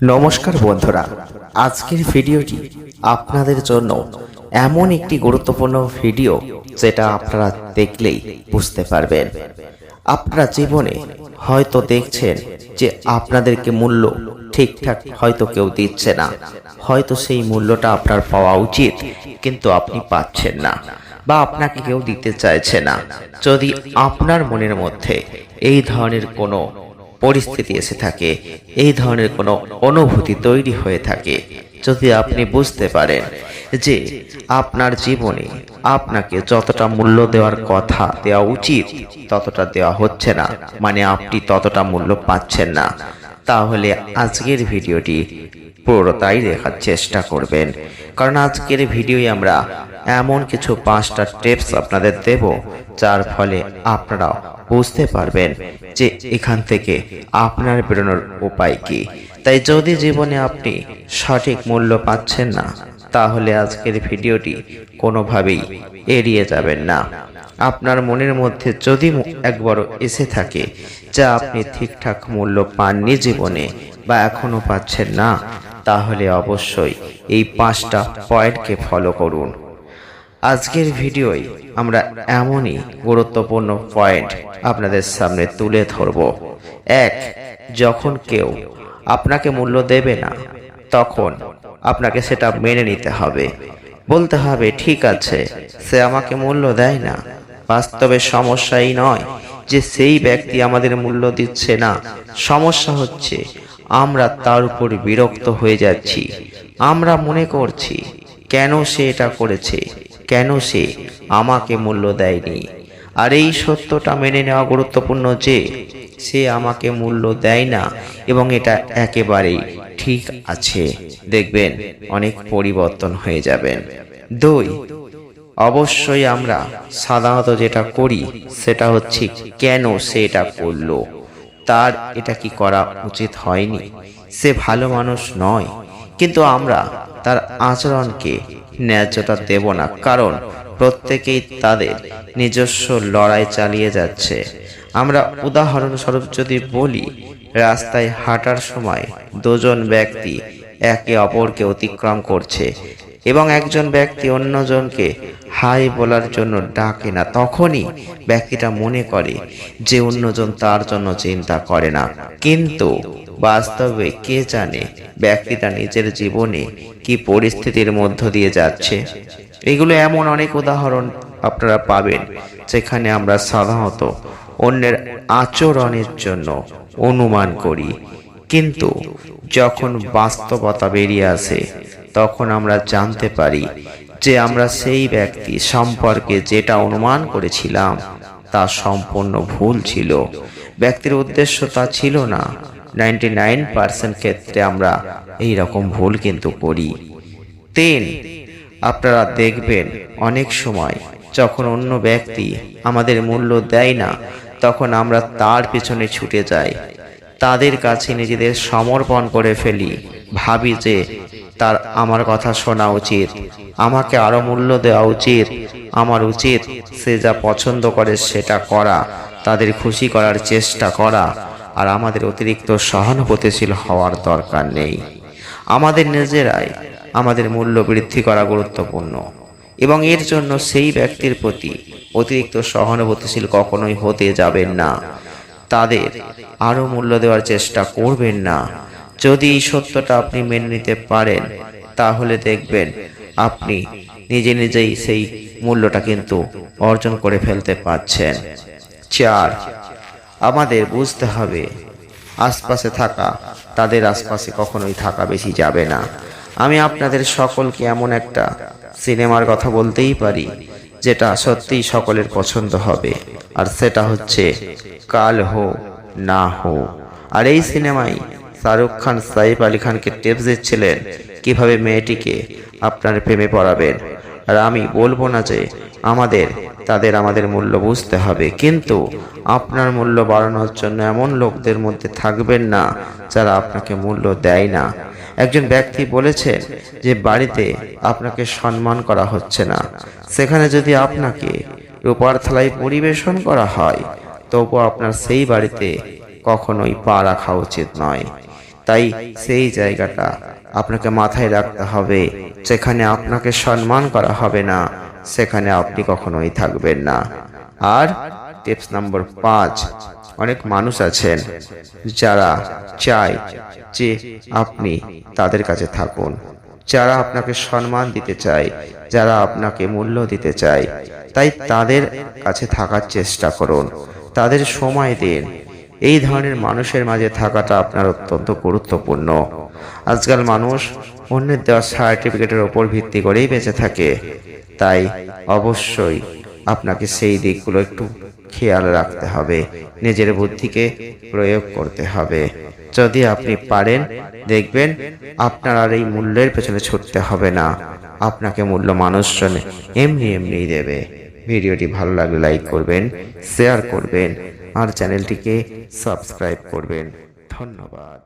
নমস্কার বন্ধুরা, আজকের ভিডিওটি আপনাদের জন্য এমন একটি গুরুত্বপূর্ণ ভিডিও যেটা আপনারা দেখলেই বুঝতে পারবেন। আপনারা জীবনে হয়তো দেখছেন যে আপনাদেরকে মূল্য ঠিকঠাক হয়তো কেউ দিচ্ছে না, হয়তো সেই মূল্যটা আপনার পাওয়া উচিত, কিন্তু আপনি পাচ্ছেন না বা আপনাকে কেউ দিতে চাইছে না। যদি আপনার মনের মধ্যে এই ধরনের কোনো পরিস্থিতি এসে থাকে। এই ধরনের কোনো অনুভূতি তৈরি হয়ে থাকে, যদি আপনি বুঝতে পারেন যে আপনার জীবনে আপনাকে যতটা মূল্য দেওয়ার কথা দেওয়া উচিত, ততটা দেওয়া হচ্ছে না। মানে আপনি ততটা মূল্য পাচ্ছেন না। তাহলে আজকের ভিডিওটি পুরোটাই দেখার চেষ্টা করবেন। কারণ আজকের ভিডিওই আমরা এমন কিছু পাঁচটা টিপস আপনাদের দেব, যার ফলে আপনারা বুঝতে পারবেন যে এখান থেকে আপনার বেরোনোর উপায় কি। তাই যদি জীবনে আপনি সঠিক মূল্য পাচ্ছেন না, তাহলে আজকের ভিডিওটি কোনোভাবেই এড়িয়ে যাবেন না। আপনার মনের মধ্যে যদি একবারও এসে থাকে যা আপনি ঠিকঠাক মূল্য পাননি জীবনে বা এখনও পাচ্ছেন না, তাহলে অবশ্যই এই পাঁচটা পয়েন্টকে ফলো করুন। আজকের ভিডিওয় আমরা এমনই গুরুত্বপূর্ণ পয়েন্ট আপনাদের সামনে তুলে ধরব। এক, যখন কেউ আপনাকে মূল্য দেবে না, তখন আপনাকে সেটা মেনে নিতে হবে। বলতে হবে, ঠিক আছে, সে আমাকে মূল্য দেয় না। বাস্তবে সমস্যাই নয় যে সেই ব্যক্তি আমাদের মূল্য দিচ্ছে না। সমস্যা হচ্ছে, আমরা তার উপর বিরক্ত হয়ে যাচ্ছি। আমরা মনে করছি, কেন সে এটা করেছে? কেন সে আমাকে মূল্য দেয়নি? আর এই সত্যটা মেনে নেওয়া গুরুত্বপূর্ণ যে সে আমাকে মূল্য দেয় না এবং এটা একেবারেই ঠিক আছে। দেখবেন, অনেক পরিবর্তন হয়ে যাবেন দুই, অবশ্যই আমরা সাধারণত যেটা করি সেটা হচ্ছে কেন সে এটা করল? তার এটা কি করা উচিত হয়নি? সে ভালো মানুষ নয়, কিন্তু আমরা তার আচরণকে ন্যায্যতা দেব না। কারণ প্রত্যেকেই তাদের নিজস্ব লড়াই চালিয়ে যাচ্ছে। আমরা উদাহরণস্বরূপ যদি বলি, রাস্তায় হাঁটার সময় দুজন ব্যক্তি একে অপরকে অতিক্রম করছে এবং একজন ব্যক্তি অন্যজনকে হাই বলার জন্য ডাকে না, তখনই ব্যক্তিটা মনে করে যে অন্যজন তার জন্য চিন্তা করে না। কিন্তু বাস্তবে কে জানে ব্যক্তিটা নিজের জীবনে কি পরিস্থিতির মধ্য দিয়ে যাচ্ছে। এগুলো এমন অনেক উদাহরণ আপনারা পাবেন, যেখানে আমরা সাধারণত অন্যের আচরণের জন্য অনুমান করি। কিন্তু যখন বাস্তবতা বেরিয়ে আসে, তখন আমরা জানতে পারি যে আমরা সেই ব্যক্তি সম্পর্কে যেটা অনুমান করেছিলাম, তা সম্পূর্ণ ভুল ছিল। ব্যক্তির উদ্দেশ্য তা ছিল না নাইনটি নাইন পার্সেন্ট ক্ষেত্রে আমরা এই রকম ভুল কিন্তু করি। তিন, আপনারা দেখবেন অনেক সময় যখন অন্য ব্যক্তি আমাদের মূল্য দেয় না, তখন আমরা তার পেছনে ছুটে যাই। তাদের কাছে নিজেদের সমর্পণ করে ফেলি। ভাবি যে তার আমার কথা শোনা উচিত, আমাকে আরও মূল্য দেওয়া উচিত, আমার উচিত সে যা পছন্দ করে সেটা করা, তাদের খুশি করার চেষ্টা করা। আর আমাদের অতিরিক্ত সহানুভূতিশীল হওয়ার দরকার নেই। আমাদের নিজেরাই আমাদের মূল্য বৃদ্ধি করা গুরুত্বপূর্ণ। এবং এর জন্য সেই ব্যক্তির প্রতি অতিরিক্ত সহানুভূতিশীল কখনোই হতে যাবেন না। তাদের আরও মূল্য দেওয়ার চেষ্টা করবেন না। যদি এই সত্যটা আপনি মেনে নিতে পারেন, তাহলে দেখবেন আপনি নিজে নিজেই সেই মূল্যটা কিন্তু অর্জন করে ফেলতে পারছেন। চার আমাদের বুঝতে হবে। আশপাশে থাকা, তাদের আশপাশে কখনোই থাকা বেশি যাবে না। আমি আপনাদের সকলকে এমন একটা সিনেমার কথা বলতেই পারি, যেটা সত্যিই সকলের পছন্দ হবে, আর সেটা হচ্ছে কাল হো, না হো। আর এই সিনেমায় শাহরুখ খান, সাইফ আলী খানকে টিপস দিচ্ছিলেন কীভাবে মেয়েটিকে আপনার প্রেমে পড়াবেন? আর আমি বলব না যে আমাদের, তাদের আমাদের মূল্য বুঝতে হবে। কিন্তু আপনার মূল্য বাড়ানোর জন্য এমন লোকদের মধ্যে থাকবেন না যারা আপনাকে মূল্য দেয় না। একজন ব্যক্তি বলেছেন যে বাড়িতে আপনাকে সম্মান করা হচ্ছে না। সেখানে যদি আপনাকে রূপার থালায় পরিবেশন করা হয় তবু আপনার সেই বাড়িতে কখনোই পা রাখা উচিত নয়। তাই সেই জায়গাটা আপনাকে মাথায় রাখতে হবে, যেখানে আপনাকে সম্মান করা হবে না, সেখানে আপনি কখনোই থাকবেন না। আর টিপস নম্বর পাঁচ, অনেক মানুষ আছেন যারা চায় যে আপনি তাদের কাছে থাকুন, যারা আপনাকে সম্মান দিতে চায়, যারা আপনাকে মূল্য দিতে চায়। তাই তাদের কাছে থাকার চেষ্টা করুন, তাদের সময় দিন। এই ধরনের মানুষের মাঝে থাকাটা আপনার অত্যন্ত গুরুত্বপূর্ণ। আজকাল মানুষ অন্যের দেওয়া সার্টিফিকেটের ওপর ভিত্তি করেই বেঁচে থাকে। তাই অবশ্যই আপনাকে সেই দিকগুলো একটু খেয়াল রাখতে হবে। নিজের বুদ্ধিকে প্রয়োগ করতে হবে। যদি আপনি পারেন, দেখবেন আপনার আর এই মূল্যের পেছনে ছুটতে হবে না। আপনাকে মূল্য মানুষজন এমনি এমনিই দেবে। ভিডিওটি ভালো লাগলে লাইক করবেন শেয়ার করবেন, আর চ্যানেলটিকে সাবস্ক্রাইব করবেন। ধন্যবাদ।